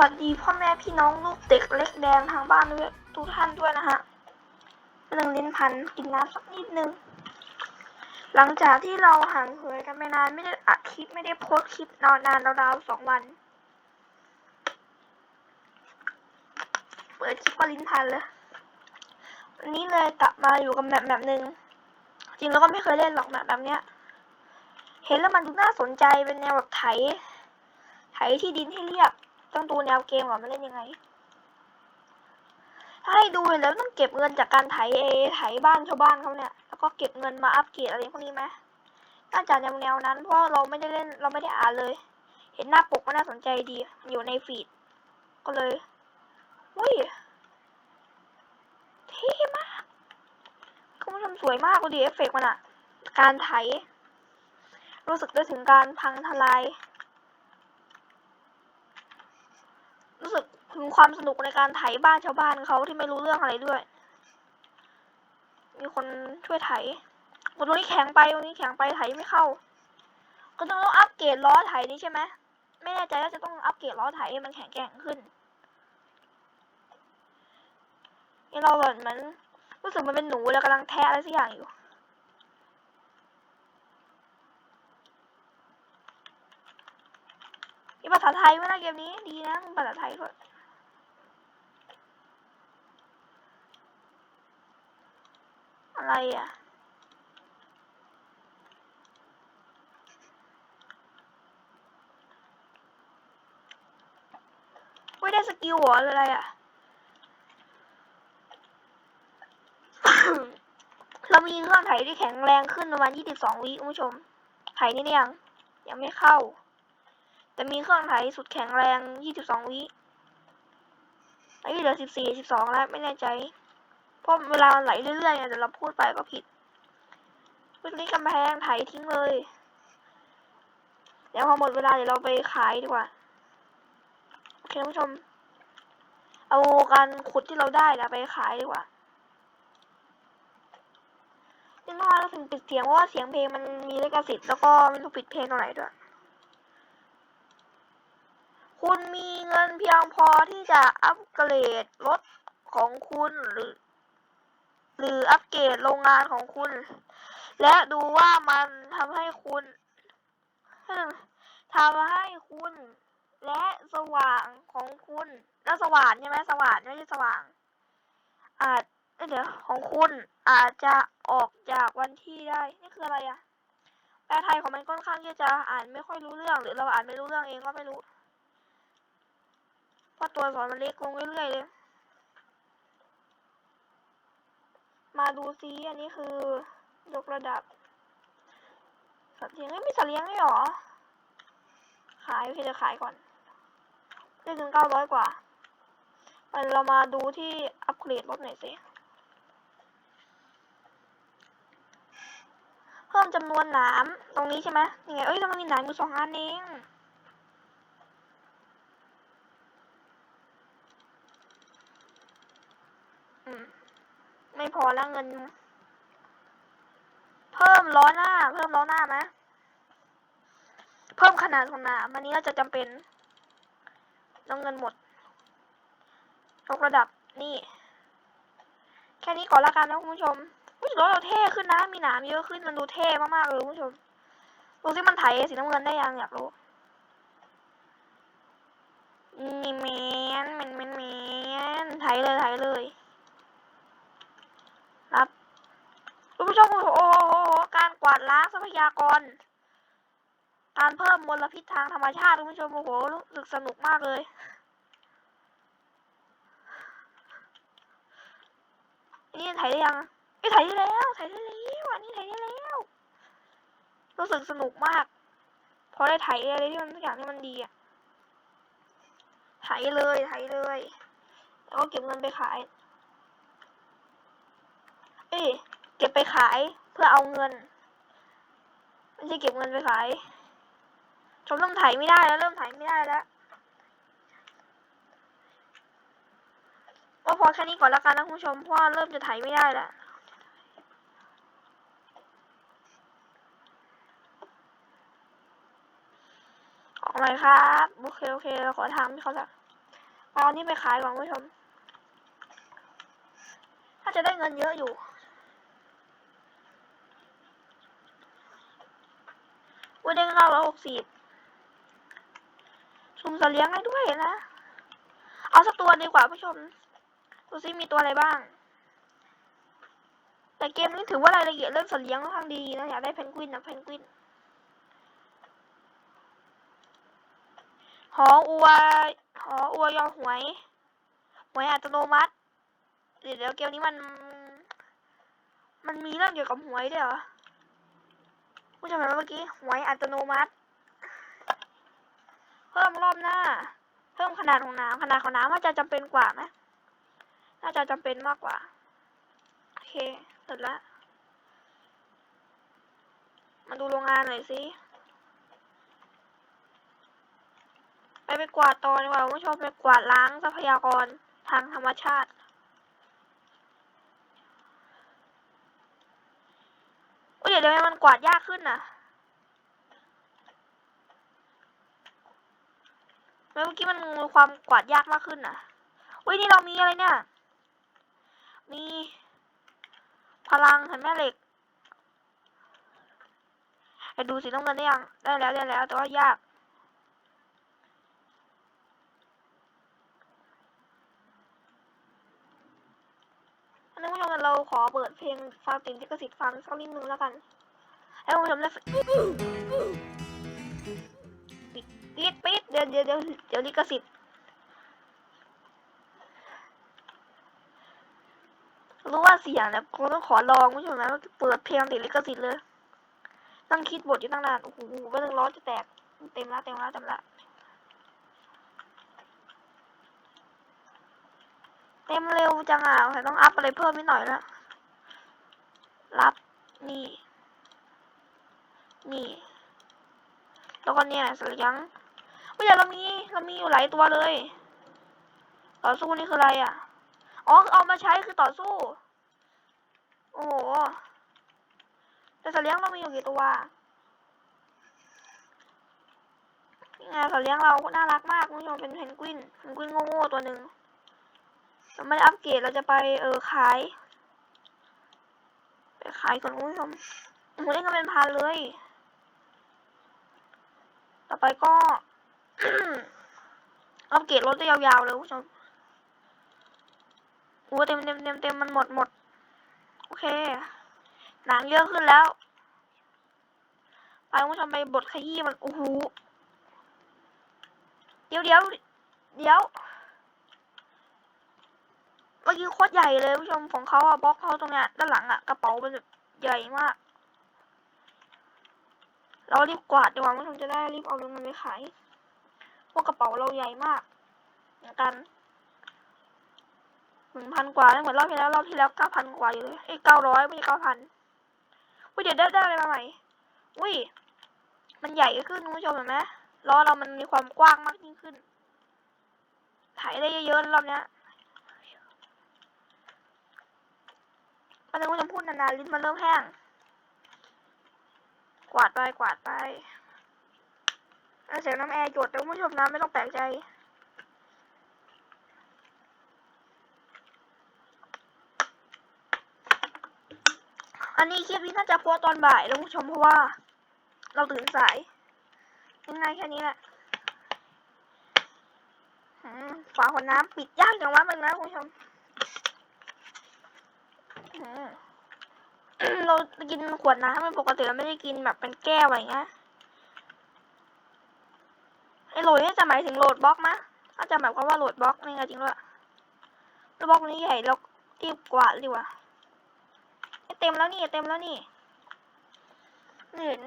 วัสดีพ่อแม่พี่น้องลูกเด็กเล็กแดงทางบ้านด้วยทุกท่านด้วยนะฮะเรื่องลิ้นพันกินน้ำสักนิดนึง หลังจากที่เราห่างเหินกันไปนานไม่ได้อัดคลิปไม่ได้โพสคลิปนานนานราวๆสองวัน เปิดคลิปก็ลิ้นพันเลยวันนี้เลยกลับมาอยู่กับแบบแบบหนึ่งจริงแล้วก็ไม่เคยเล่นหรอกแบบแบบเนี้ย เห็นแล้วมันดูน่าสนใจเป็นแนวแบบไถไถที่ดินให้เรียบ ต้องดูแนวเกมก่อนมันเล่นยังไงถ้าให้ดูแล้วต้องเก็บเงินจากการไถเอไถบ้านชาวบ้านเขาเนี่ย แล้วก็เก็บเงินมาอัปเกรดอะไรพวกนี้ไหมน่าจะแนวแนวนั้น เพราะเราไม่ได้เล่นเราไม่ได้อ่านเลย เห็นหน้าปกมันน่าสนใจดี อยู่ในฟีด ก็เลยอุ้ยเท่มากคุณผู้ชมสวยมากเลยเอฟเฟกต์มันอะการไถรู้สึกได้ถึงการพังทลาย รู้สึกถึงความสนุกในการไถบ้านชาวบ้านเขาที่ไม่รู้เรื่องอะไรด้วย มีคนช่วยไถตรงนี้แข็งไปตรงนี้แข็งไปไถไม่เข้า ก็ต้องอัปเกรดล้อไถนี่ใช่ไหมไม่แน่ใจว่าจะต้องอัปเกรดล้อไถให้มันแข็งแกร่งขึ้นนี่เราเหมือนรู้สึกมันเป็นหนูแล้วกำลังแทะอะไรสักอย่างอยู่ มีภาษาไทยไหมนะเกมนี้ ดีนะมีภาษาไทยด้วยอะไรอะไม่ได้สกิลเหรออะไรอะ เรามีเครื่องไถที่แข็งแรงขึ้นประมาณ 22 วิคุณผู้ชม ไถนี่เนี่ยยัง ยังไม่เข้า แต่มีเครื่องไถสุดแข็งแรง 22 วิไอ้เหลือ 14 12 แล้ว ไม่แน่ใจ เพราะเวลาไหลเรื่อยๆเนี่ยแต่เราพูดไปก็ผิดพื้นที่กำแพงไถทิ้งเลย เดี๋ยวพอหมดเวลาเดี๋ยวเราไปขายดีกว่า โอเคท่านผู้ชม เอาการขุดที่เราได้นะไปขายดีกว่านี่น้อยเราถึงปิดเสียงเพราะว่าเสียงเพลงมันมีลิขสิทธิ์แล้วก็ไม่รู้ปิดเพลงตรงไหนด้วย คุณมีเงินเพียงพอที่จะอัปเกรดรถของคุณหรือ หรืออัปเกรดโรงงานของคุณ และดูว่ามันทำให้คุณทำให้คุณและสว่างของคุณและสว่านใช่ไหมสว่านไม่ใช่สว่าง อาจเดี๋ยวของคุณอาจจะออกจากวันที่ได้ นี่คืออะไรอะแปลไทยของมันค่อนข้างที่จะอ่านไม่ค่อยรู้เรื่องหรือเราอ่านไม่รู้เรื่องเองก็ไม่รู้ เพราะตัวสอักษรมันเล็กลงเรื่อยๆเลย มาดูซิอันนี้คือยกระดับ สัตว์เลี้ยงไม่มีสัตว์เลี้ยงด้วยหรอ ขายโอเคจะขายก่อน ได้ถึงเก้าร้อยกว่าเรามาดูที่อัปเกรดรถหน่อยสิ เพิ่มจำนวนหนามตรงนี้ใช่ไหมยังไง เอ้ยทำไมมีหนามอยู่สองอันเอง อืม ไม่ พอแล้วเงิน เพิ่มล้อหน้า เพิ่มล้อหน้าไหมเพิ่มขนาดของหนามอันนี้ก็จะจำเป็นต้องเงินหมดยกระดับนี่ แค่นี้ก่อนละกันนะคุณผู้ชมอุ้ยรถเราเท่ขึ้นนะ มีหนามเยอะขึ้นมันดูเท่มากๆเลยคุณผู้ชมดูสิมันไถสีน้ำเงินได้ยังอยากรู้นี่แมนแมนแมนแมนไถเลยไถเลย ครับคุณผู้ชมโอ้โหการกวาดล้างทรัพยากร การเพิ่มมลพิษทางธรรมชาติคุณผู้ชมโอ้โหรู้สึกสนุกมากเลยนี่ถ่ายได้ยังไอถ่ายได้แล้วถ่ายได้แล้วอันนี้ถ่ายได้แล้วรู้สึกสนุกมากพอได้ถ่ายอะไรที่มันทุกอย่างที่มันดีอะถ่ายเลยถ่ายเลย แล้วก็เก็บเงินไปขาย เอ้ยเก็บไปขายเพื่อเอาเงินไม่ใช่เก็บเงินไปขายชมเริ่มถ่ายไม่ได้แล้วเริ่มถ่ายไม่ได้แล้วก็พอแค่นี้ก่อนละกันนะคุณผู้ชมเพราะว่าเริ่มจะถ่ายไม่ได้แล้วออกเลยครับโอเคโอเคเราขอทางพี่เขาละเอานี่ไปขายก่อนคุณผู้ชม ถ้าจะได้เงินเยอะอยู่ วันเด้เก้าร้อยหกสิบชุมสัตว์เลี้ยงให้ด้วยนะ เอาสักตัวดีกว่าผู้ชม ดูซิมีตัวอะไรบ้าง แต่เกมนี้ถือว่ารายละเอียดเรื่องสัตว์เลี้ยงค่อนข้างดีนะอยากได้เพนกวินนะเพนกวินหออัวหออัวยอหวย หวยอัตโนมัติ เดี๋ยวเดี๋ยวเกมนี้มัน มันมีเรื่องเกี่ยวกับหวยด้วยเหรอ ผู้ชมเห็นไหมเมื่อกี้หวยอัตโนมัติ เพิ่มรอบหน้า เพิ่มขนาดของน้ำขนาดของน้ำน่าจะจำเป็นกว่าไหมน่าจะจำเป็นมากกว่า โอเคเสร็จแล้วมาดูโรงงานหน่อยสิไปไปกวาดต่อดีกว่าผู้ชมไปกวาดล้างทรัพยากรทางธรรมชาติ โอ้ยเดี๋ยวทำไมมันกวาดยากขึ้นน่ะทำไมเมื่อกี้มันมีความกวาดยากมากขึ้นน่ะอุ้ยนี่เรามีอะไรเนี่ย มี พลังเห็นไหมเหล็กไปดูสิต้องเงินได้ยัง ได้แล้วได้แล้ว แต่ว่ายาก อันนี้ผู้ชมเราขอเปิดเพลงฟังติดลิขสิทธิ์ฟังสักนิดนึงแล้วกันให้คุณผู้ชมได้ปิดปิดปิดเดี๋ยวเดี๋ยวเดี๋ยวเดี๋ยวลิขสิทธิ์รู้ว่าเสียงเนี่ยคงต้องขอลองผู้ชมนะเปิดเพลงติดลิขสิทธิ์เลย ต้องคิดบทอยู่ตั้งนานโอ้โหว่าหนึ่งร้อจะแตก เต็มแล้วเต็มแล้วเต็มแล้ว เต็มเร็วจังอะแต่ต้องอัพอะไรเพิ่มนิดหน่อยละรับนี่ นี่ แล้วก็เนี่ยสลียงไม่ใช่เรามีเรามีอยู่หลายตัวเลย ต่อสู้นี่คืออะไรอะอ๋อคือเอามาใช้คือต่อสู้ โอ้โหแต่สัตว์เลี้ยงเรามีอยู่กี่ตัวนี่ไงสัตว์เลี้ยงเราน่ารักมากคุณผู้ชมเป็นเพนกวินเพนกวินโง่ๆตัวหนึ่ง เราไม่อัปเกรดเราจะไปเออขาย ไปขายก่อนคุณผู้ชมโอ้โหได้เงินเป็นพันเลย ต่อไปก็อัปเกรดรถได้ยาวๆเลยคุณผู้ชมโอ้เต็มเต็มเต็มเต็มมันหมดหมดโอเค หนังเยอะขึ้นแล้ว ไปคุณผู้ชมไปบทขยี้มันโอ้โหเดี๋ยวเดี๋ยวเดี๋ยว มื่อกี้โคตรใหญ่เลยคุณผู้ชมของเขาอะบล็อกเขาตรงเนี้ยด้านหลังอะกระเป๋าเป็นแบบใหญ่มาก เรารีบกวาดดีกว่าคุณผู้ชมจะได้รีบเอาเงินไปขายเพราะกระเป๋าเราใหญ่มากเหมือนกันหนึ่งพันกว่าเหมือนรอบที่แล้วรอบที่แล้วเก้าพันกว่าอยู่เลยเอ้เก้าร้อยไม่ใช่เก้าพันอุ้ยเดี๋ยวได้ได้อะไรมาใหม่อุ้ยมันใหญ่ขึ้นคุณผู้ชมเห็นไหมล้อเรามันมีความกว้างมากยิ่งขึ้นถ่ายได้เยอะๆรอบเนี้ย นเลยคุณผู้ชมพูดนานๆลิ้นมันเริ่มแห้ง กวาดไปกวาดไปเสียงน้ำแอร์จดแต่คุณผู้ชมนะไม่ต้องแปลกใจอันนี้คลิปนี้น่าจะโพสต์ตอนบ่ายแล้วผู้ชมเพราะว่า เราตื่นสายง่ายๆแค่นี้แหละฝาขวดน้ำปิดยากจังวะมึงนะคุณผู้ชม เรากินขวดน้ำมันปกติเราไม่ได้กินแบบเป็นแก้วอะไรเงี้ยไอโหลดนี่จะหมายถึงโหลดบล็อกมะถ้าจะหมายความว่าโหลดบล็อกนี่ไงจริงด้วยแล้วบล็อกนี้ใหญ่เรารีบกวาดดีกว่าเอ้เต็มแล้วนี่เต็มแล้วนี่นี่เห็น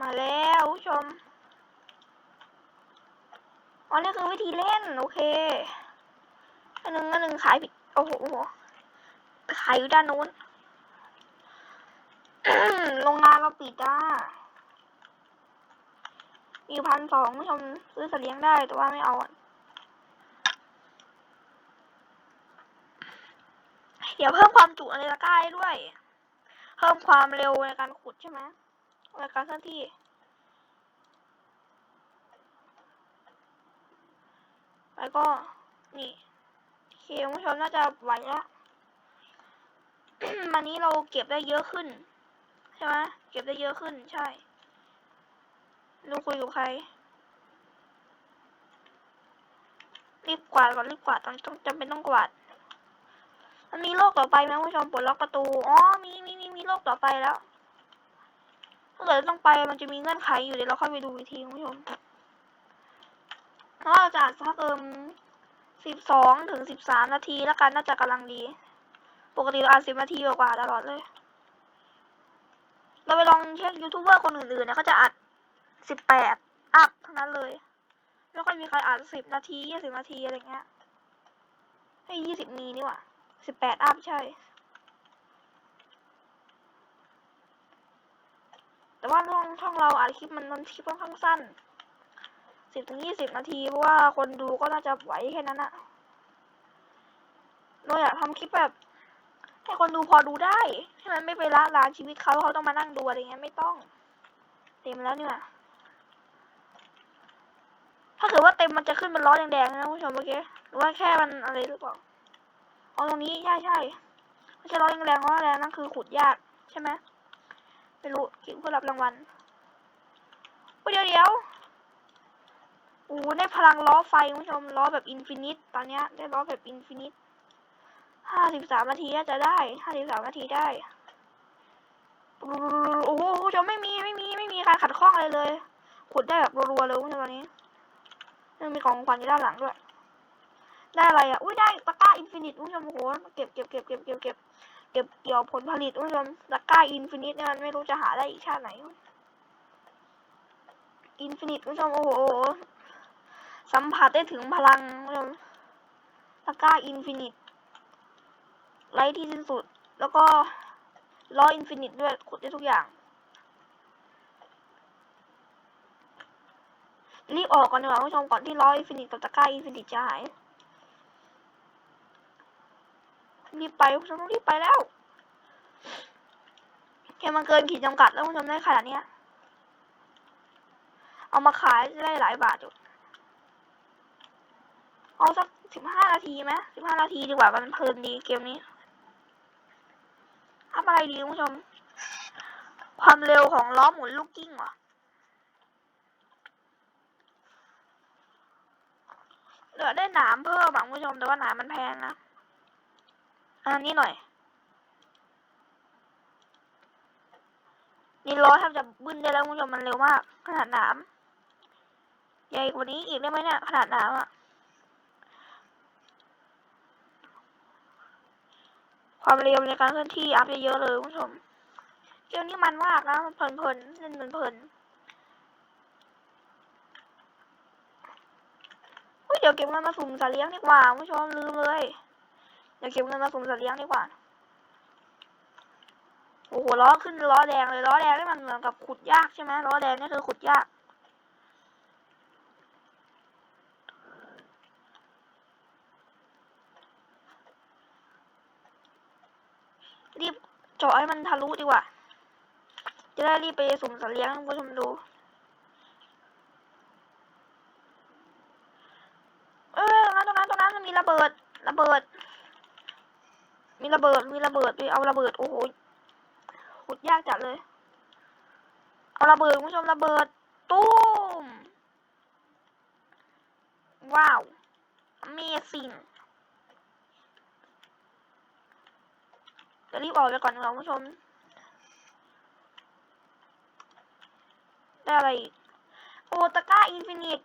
มาแล้วผู้ชม อ๋อนี่คือวิธีเล่น โอเค อันนึงอันนึงขายผิด โอ้โห ขายอยู่ด้านนู้น โรงงานเราปิดอะมีพันสองผู้ชมซื้อสัตว์เลี้ยงได้แต่ว่าไม่เอาเดี๋ยวเพิ่มความจุในตะกร้าด้วย เพิ่มความเร็วในการขุดใช่ไหมในการเคลื่อนที่ แล้วก็นี่เคคุณผู้ชมน่าจะไหวแล้ววันนี้เราเก็บได้เยอะขึ้น ใช่ไหมเก็บได้เยอะขึ้น ใช่ลูกคุยกับใคร รีบกวาดก่อนรีบกวาดต้องต้องจำเป็นต้องกวาดมันมีโลกต่อไปไหมคุณผู้ชมปลดล็อกประตูอ๋อมีมีมีมีโลกต่อไปแล้วถ้าเกิดต้องไปมันจะมีเงื่อนไขอยู่เดี๋ยวเราค่อยไปดูอีกทีคุณผู้ชม ถ้าเราจะอัดสักเอิมสิบสองถึงสิบสามนาทีแล้วกันน่าจะกำลังดี ปกติเราอัดสิบนาทีกว่าตลอดเลย เราไปลองเช็คยูทูบเบอร์คนอื่นๆเนี่ยเขาจะอัดสิบแปดอัพทั้งนั้นเลยไม่ค่อยมีใครอัดสิบนาทียี่สิบนาทีอะไรเงี้ยให้ยี่สิบมีนี่หว่าสิบแปดอัพใช่ แต่ว่าช่องช่องเราอัดคลิปมันมันคลิปค่อนข้างสั้น สิบถึงยี่สิบนาที เพราะว่าคนดูก็น่าจะไหวแค่นั้นอะเราอยากทำคลิปแบบให้คนดูพอดูได้ ให้มันไม่ไปละลานชีวิตเขาเขาต้องมานั่งดูอะไรเงี้ยไม่ต้อง เต็มแล้วเนี่ยถ้าเกิดว่าเต็มมันจะขึ้นเป็นล้อแดงๆนะคุณผู้ชมเมื่อกี้หรือว่าแค่มันอะไรหรือเปล่าอ๋อตรงนี้ใช่ใช่ไม่ใช่ล้อแดงๆเพราะว่าแดงนั่นคือขุดยากใช่ไหมไม่รู้เก็บเพื่อรับรางวัลเดี๋ยวเดี๋ยว อ้ได้พลังล้อไฟคุณผู้ชมล้อแบบอินฟินิตตอนเนี้ยได้ล้อแบบอินฟินิตห้าสิบสามนาทีน่าจะได้ห้าสิบสามนาทีได้โอ้โหคุณผู้ชมไม่มีไม่มีไม่มีการขัดข้องอะไรเลย ขุดได้แบบรัวๆเลยคุณผู้ชมตอนนี้ยังมีของขวัญอยู่ด้านหลังด้วยได้อะไรอะ อุ้ยได้ตะกร้าอินฟินิตคุณผู้ชมโอ้โหเก็บเก็บเก็บเก็บเก็บเก็บเก็บเกี่ยวผลผลิตคุณผู้ชมตะกร้าอินฟินิตเนี่ยมันไม่รู้จะหาได้อีกชาติไหนอินฟินิตคุณผู้ชมโอ้โห สัมผัสได้ถึงพลังคุณผู้ชมตะกร้าอินฟินิตไร้ที่สิ้นสุด แล้วก็ล้ออินฟินิตด้วยขุดได้ทุกอย่าง รีบออกก่อนดีกว่าผู้ชมก่อนที่ล้ออินฟินิตกับตะกร้าอินฟินิตจะหายรีบไปผู้ชมต้องรีบไปแล้วแค่มันเกินขีดจำกัดแล้วผู้ชมได้ขนาดเนี้ยเอามาขายจะได้หลายบาทอยู่ เอาสักสิบห้านาทีไหมสิบห้านาทีดีกว่ามันเพลินดีเกมนี้อัพอะไรดีคุณผู้ชม ความเร็วของล้อหมุนลูกกิ้งว่ะเหลือได้หนามเพิ่มอะคุณผู้ชมแต่ว่าหนามมันแพงนะอันนี้หน่อย นี่ล้อแทบจะบึ้นได้แล้วคุณผู้ชมมันเร็วมาก ขนาดหนาม ใหญ่กว่านี้อีกได้ไหมเนี่ยขนาดหนามอะ ความเร็วในการเคลื่อนที่อัพเยอะๆเลยคุณผู้ชมเกมนี้มันมากนะมันเพลินๆเล่นเพลินๆเดี๋ยวเก็บเงินมาสุ่มสัตว์เลี้ยงดีกว่าคุณผู้ชมลืมเลยเดี๋ยวเก็บเงินมาสุ่มสัตว์เลี้ยงดีกว่าโอ้โหล้อขึ้นล้อแดงเลยล้อแดงนี่มันเหมือนกับขุดยากใช่ไหมล้อแดงนี่คือขุดยาก รีบเจาะให้มันทะลุดีกว่า จะได้รีบไปสุ่มสัตว์เลี้ยงคุณผู้ชมดูเออตรงนั้นตรงนั้นตรงนั้นมันมีระเบิด ระเบิด มีระเบิด มีระเบิดไปเอาระเบิด โอ้โหขุดยากจัดเลย เอาระเบิดคุณผู้ชมระเบิด ตุ้ม ว้าว Amazing จะรีบออกไปก่อนนะคุณผู้ชม ได้อะไรอีก โอตาก้าอินฟินิต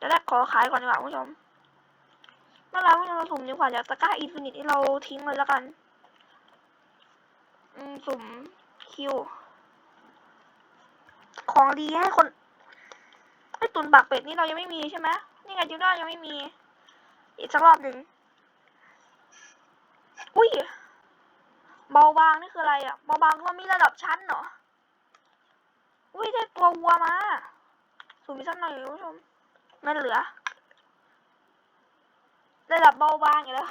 จะแรกขอขายก่อนดีกว่าคุณผู้ชมเมื่อเราคุณผู้ชมสุ่มดีกว่าจากตะก้าอินฟินิตที่เราทิ้งเลยแล้วกันอืมสุ่มคิว ของดีให้คนไอตุนบักเป็ดนี่เรายังไม่มีใช่ไหมนี่ไงจิวด้ายังไม่มี อีกสักรอบหนึ่งอุ้ย เบาบางนี่คืออะไรอะ เบาบางคือมันมีระดับชั้นเหรอ อุ้ยได้ตัววัวมาสูงอีสักหน่อยคุณผู้ชมไม่เหลือ ระดับเบาบางอยู่แล้ว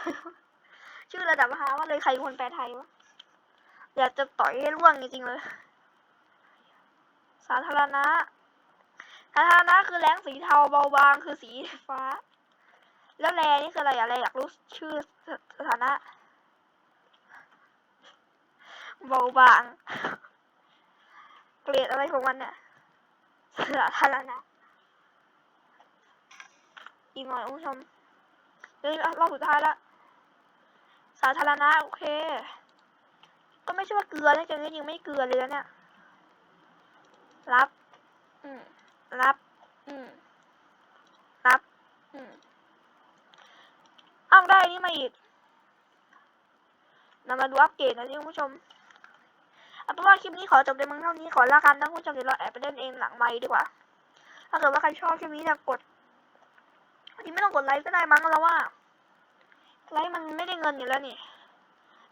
ชื่อระดับฮาว่าเลยใครคนแปลไทยวะ อยากจะต่อยให้ร่วงจริงๆเลย สาธารณะ สาธารณะคือแรงสีเทาเบาบางคือสีฟ้า แล้วแรนี่คืออะไรอะแรอยากรู้ชื่อสถานะ เบาบาง เกรดอะไรของมันเนี่ยสาธารณะอีกหน่อยคุณผู้ชมเดี๋ยรอบสุดท้ายละสาธารณะโอเค ก็ไม่ใช่ว่าเกลือนะเกลือยังไม่เกลือเลยนะเนี่ย รับ อืม รับ อืม รับ อืมอ้าวได้นี่มาอีกเรามาดูอัปเกรดนะที่คุณผู้ชม เอาเป็นว่าคลิปนี้ขอจบในมึงเท่านี้ขอลากันนะคุณผู้ชมเดี๋ยวเราแอบไปเล่นเองหลังไมค์ดีกว่า ถ้าเกิดว่าใครชอบคลิปนี้จะกดที่ไม่ต้องกดไลค์ก็ได้มั้งเราว่า ไลค์มันไม่ได้เงินอยู่แล้วนี่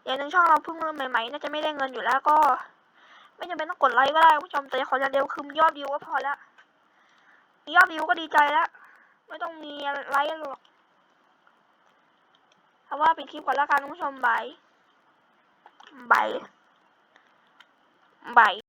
อย่างหนึ่งช่องเราเพิ่งเริ่มใหม่ๆน่าจะไม่ได้เงินอยู่แล้วก็ ไม่จำเป็นต้องกดไลค์ก็ได้คุณผู้ชมแต่ขออย่างเดียวคือยอดวิวก็พอละมียอดวิวก็ดีใจแล้วไม่ต้องมีไลค์หรอกเพราะว่าปิดคลิปก่อนละกันคุณผู้ชมบายบาย บาย